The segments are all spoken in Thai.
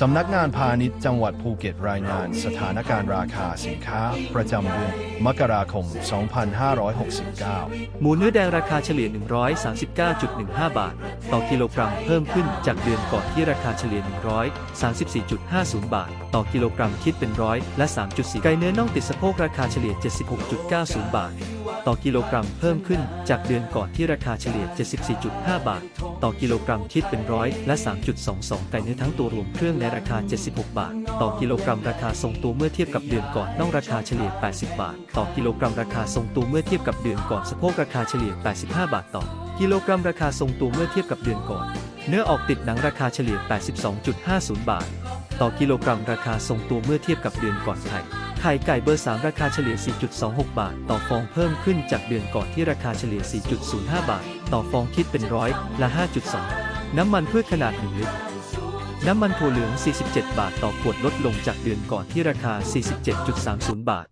สำนักงานพาณิชย์จังหวัดภูเก็ตรายงานสถานการณ์ราคาสินค้า ประจำเดือนมกราคม 2569 หมูเนื้อแดงราคาเฉลี่ย 139.15 บาท ต่อกิโลกรัมเพิ่มขึ้นจากเดือนก่อนที่ราคาเฉลี่ย 134.50 บาท ต่อกิโลกรัมคิดเป็นร้อยและ 3.4 ไก่เนื้อน่องติดสะโพกราคาเฉลี่ย 76.90 บาท ต่อกิโลกรัมเพิ่มขึ้นจากเดือนก่อนที่ราคาเฉลี่ย 74.5 บาท ต่อกิโลกรัมคิดเป็นร้อยและ 3.22 ไก่เนื้อทั้งตัวรวมเครื่องในราคา 76 บาท ต่อกิโลกรัมราคาทรงตัวเมื่อเทียบกับเดือนก่อนน่องราคาเฉลี่ย 80 บาท ต่อกิโลกรัมราคาทรงตัวเมื่อเทียบกับเดือนก่อนสะโพกราคาเฉลี่ย 85 บาทต่อ กิโลกรัมราคาทรงตัวเมื่อเทียบกับเดือนก่อน เนื้อออกติดหนังราคาเฉลี่ย 82.50 บาท ต่อกิโลกรัมราคาทรงตัวเมื่อเทียบกับเดือนก่อนไข่ไข่ไก่เบอร์ 3 ราคาเฉลี่ย 4.26 บาท ต่อฟองเพิ่มขึ้นจากเดือนก่อนที่ราคาเฉลี่ย 4.05 บาท ต่อฟองคิดเป็นร้อยละ 5.2 น้ำมันพืชขนาด 1 ลิตร น้ำมันถั่วเหลือง 47 บาทต่อขวดลดลงจากเดือนก่อนที่ราคา 47.30 บาท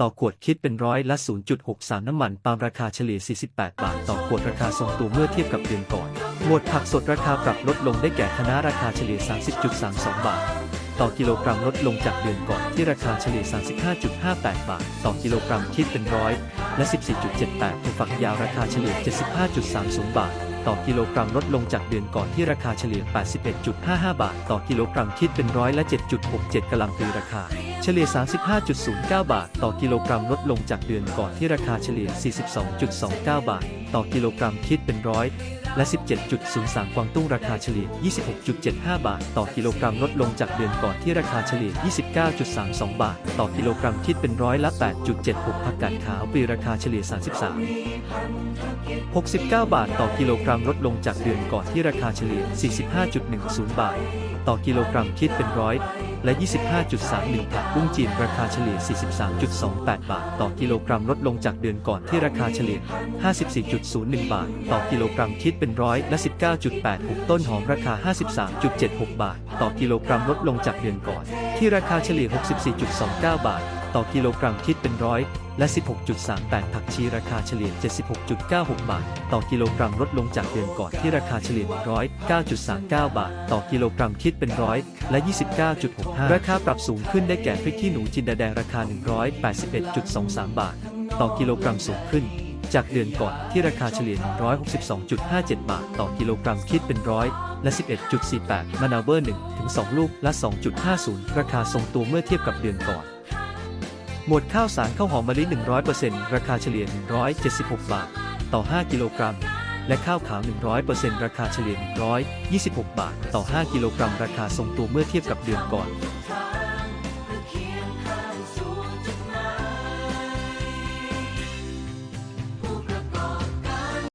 ต่อขวดคิดเป็นร้อยละ 0.63 น้ำมันปาล์มราคาเฉลี่ย 48 บาท ต่อขวดราคาทรงตัวเมื่อเทียบกับเดือนก่อน หมวดผักสดราคาปรับลดลงได้แก่คะน้าราคาเฉลี่ย 30.32 บาท ต่อกิโลกรัมลดลงจากเดือนก่อนที่ราคาเฉลี่ย 35.58 บาท ต่อกิโลกรัมคิดเป็นร้อยและ 14.78ถั่วฝักยาวราคาเฉลี่ย 75.30 บาท ต่อกิโลกรัมลดลงจากเดือนก่อนที่ราคาเฉลี่ย 81.55 บาท ต่อกิโลกรัมคิดเป็นร้อยละ 7.67กะหล่ำปลีราคา เฉลี่ย 35.09 บาท ต่อกิโลกรัมลดลงจากเดือนก่อนที่ราคาเฉลี่ย 42.29 บาท ต่อกิโลกรัมคิดเป็นร้อยและ 17.03 กวางตุ้งราคาเฉลี่ย 26.75 บาท ต่อกิโลกรัมลดลงจากเดือนก่อนที่ราคาเฉลี่ย 29.32 บาท ต่อกิโลกรัมคิดเป็นร้อยละ 8.76 ผักกาดขาวปีราคาเฉลี่ย 33 69 บาท ต่อกิโลกรัมลดลงจากเดือนก่อนที่ราคาเฉลี่ย 45.10 บาท ต่อกิโลกรัมคิดเป็นร้อย และ 25.31 ผักบุ้งจีนราคาเฉลี่ย 43.28 บาท ต่อกิโลกรัมลดลงจากเดือนก่อนที่ราคาเฉลี่ย 54.01 บาท ต่อกิโลกรัมคิดเป็นร้อยและ 19.86 ต้นหอมราคา 53.76 บาท ต่อกิโลกรัมลดลงจากเดือนก่อน ที่ราคาเฉลี่ย 64.29 บาท ต่อกิโลกรัมคิดเป็นร้อยและ 16.38 ผักชีราคาเฉลี่ย 76.96 บาท ต่อกิโลกรัมลดลงจากเดือนก่อนที่ราคาเฉลี่ย 109.39 บาท ต่อกิโลกรัมคิดเป็นร้อยและ 29.65 ราคาปรับสูงขึ้นได้แก่พริกขี้หนูจินดาแดงราคา 181.23 บาท ต่อกิโลกรัมสูงขึ้นจากเดือนก่อนที่ราคาเฉลี่ย 162.57 บาท ต่อกิโลกรัมคิดเป็นร้อยและ 11.48 มะนาวเบอร์1ถึง2ลูกและ 2.50 ราคาทรงตัวเมื่อเทียบกับเดือนก่อน หมวดข้าวสารข้าวหอมมะลิ 100%ราคาเฉลี่ย 176 บาท ต่อ 5 กิโลกรัม และข้าวขาว 100%ราคาเฉลี่ย 126 บาท ต่อ 5 กิโลกรัม ราคาทรงตัวเมื่อเทียบกับเดือนก่อน